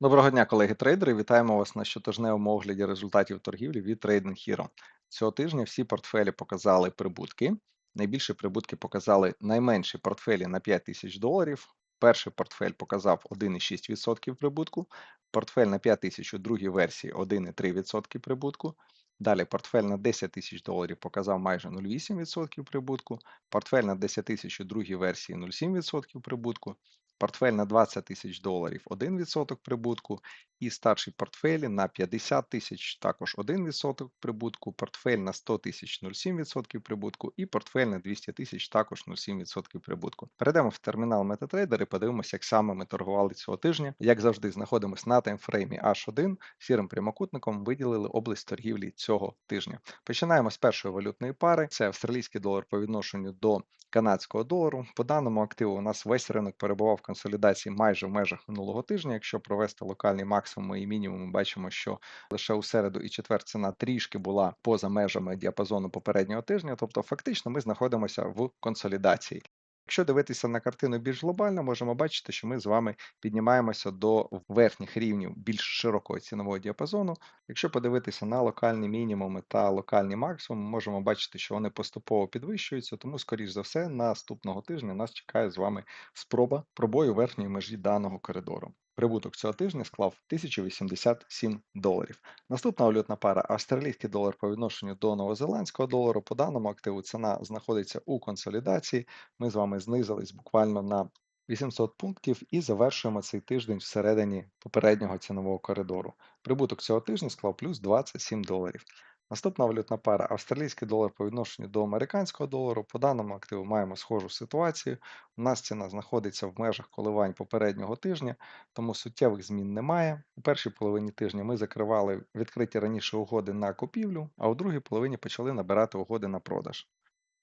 Доброго дня, колеги-трейдери. Вітаємо вас на щотижневому огляді результатів торгівлі від Trading Hero. Цього тижня всі портфелі показали прибутки. Найбільші прибутки показали найменші портфелі на 5 тисяч доларів. Перший портфель показав 1,6% прибутку, портфель на 5 тисяч у другій версії 1,3% прибутку. Далі портфель на 10 тисяч доларів показав майже 0,8% прибутку, портфель на 10 тисяч у другій версії 0,7% прибутку, портфель на 20 тисяч доларів 1% прибутку, і старші портфелі на 50 тисяч також 1% прибутку, портфель на 100 тисяч 0,7% прибутку і портфель на 200 тисяч також 0,7% прибутку. Перейдемо в термінал MetaTrader і подивимося, як саме ми торгували цього тижня. Як завжди, знаходимося на таймфреймі H1, сірим прямокутником виділили область торгівлі цього тижня. Починаємо з першої валютної пари. Це австралійський долар по відношенню до канадського долару. По даному активу у нас весь ринок перебував в консолідації майже в межах минулого тижня. Якщо провести локальний максимум і мінімум, бачимо, що лише у середу і четвер ціна трішки була поза межами діапазону попереднього тижня. Тобто, фактично, ми знаходимося в консолідації. Якщо дивитися на картину більш глобально, можемо бачити, що ми з вами піднімаємося до верхніх рівнів більш широкого цінового діапазону. Якщо подивитися на локальні мінімуми та локальні максимуми, можемо бачити, що вони поступово підвищуються, тому, скоріш за все, наступного тижня нас чекає з вами спроба пробою верхньої межі даного коридору. Прибуток цього тижня склав 1087 доларів. Наступна валютна пара австралійський долар по відношенню до новозеландського долару. По даному активу ціна знаходиться у консолідації. Ми з вами знизились буквально на 800 пунктів і завершуємо цей тиждень всередині попереднього цінового коридору. Прибуток цього тижня склав плюс 27 доларів. Наступна валютна пара австралійський долар по відношенню до американського долару. По даному активу маємо схожу ситуацію. У нас ціна знаходиться в межах коливань попереднього тижня, тому суттєвих змін немає. У першій половині тижня ми закривали відкриті раніше угоди на купівлю, а у другій половині почали набирати угоди на продаж.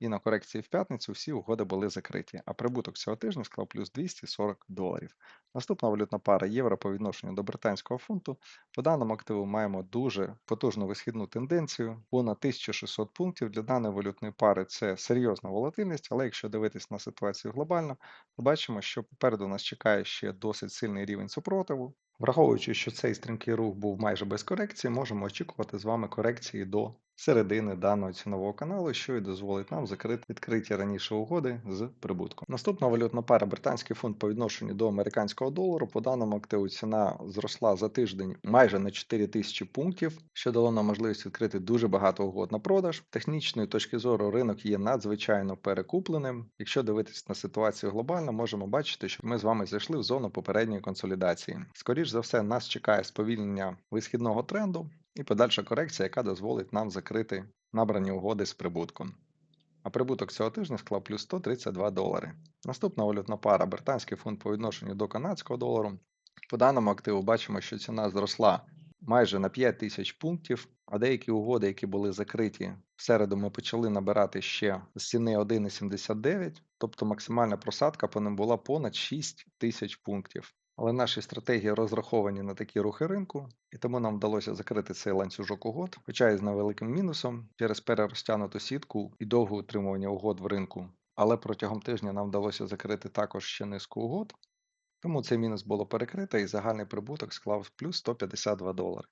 І на корекції в п'ятницю всі угоди були закриті, а прибуток цього тижня склав плюс 240 доларів. Наступна валютна пара євро по відношенню до британського фунту. По даному активу маємо дуже потужну висхідну тенденцію. Понад 1600 пунктів для даної валютної пари це серйозна волатильність, але якщо дивитись на ситуацію глобально, то бачимо, що попереду нас чекає ще досить сильний рівень супротиву. Враховуючи, що цей стрімкий рух був майже без корекції, можемо очікувати з вами корекції до середини даного цінового каналу, що і дозволить нам закрити відкриті раніше угоди з прибутком. Наступна валютна пара британський фунт по відношенню до американського долару. По даному активу ціна зросла за тиждень майже на 4 тисячі пунктів, що дало нам можливість відкрити дуже багато угод на продаж. Технічної точки зору ринок є надзвичайно перекупленим. Якщо дивитися на ситуацію глобально, можемо бачити, що ми з вами зайшли в зону попередньої консолідації. Скоріш за все, нас чекає сповільнення висхідного тренду і подальша корекція, яка дозволить нам закрити набрані угоди з прибутком. А прибуток цього тижня склав плюс 132 долари. Наступна валютна пара британський фунт по відношенню до канадського долару. По даному активу бачимо, що ціна зросла майже на 5 тисяч пунктів, а деякі угоди, які були закриті в середу, ми почали набирати ще з ціни 1,79, тобто максимальна просадка по ним була понад 6 тисяч пунктів. Але наші стратегії розраховані на такі рухи ринку, і тому нам вдалося закрити цей ланцюжок угод, хоча і з невеликим мінусом через перерозтягнуту сітку і довге утримування угод в ринку. Але протягом тижня нам вдалося закрити також ще низку угод, тому цей мінус було перекрито і загальний прибуток склав плюс 152 долари.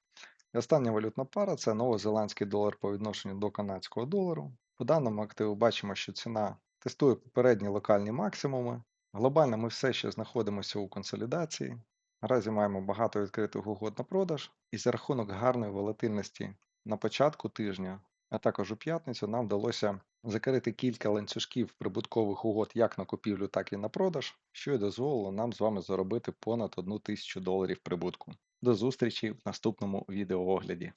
І остання валютна пара це новозеландський долар по відношенню до канадського долару. По даному активу бачимо, що ціна тестує попередні локальні максимуми. Глобально ми все ще знаходимося у консолідації. Наразі маємо багато відкритих угод на продаж, і за рахунок гарної волатильності на початку тижня, а також у п'ятницю, нам вдалося закрити кілька ланцюжків прибуткових угод як на купівлю, так і на продаж, що й дозволило нам з вами заробити понад 1 тисячу доларів прибутку. До зустрічі в наступному відеоогляді.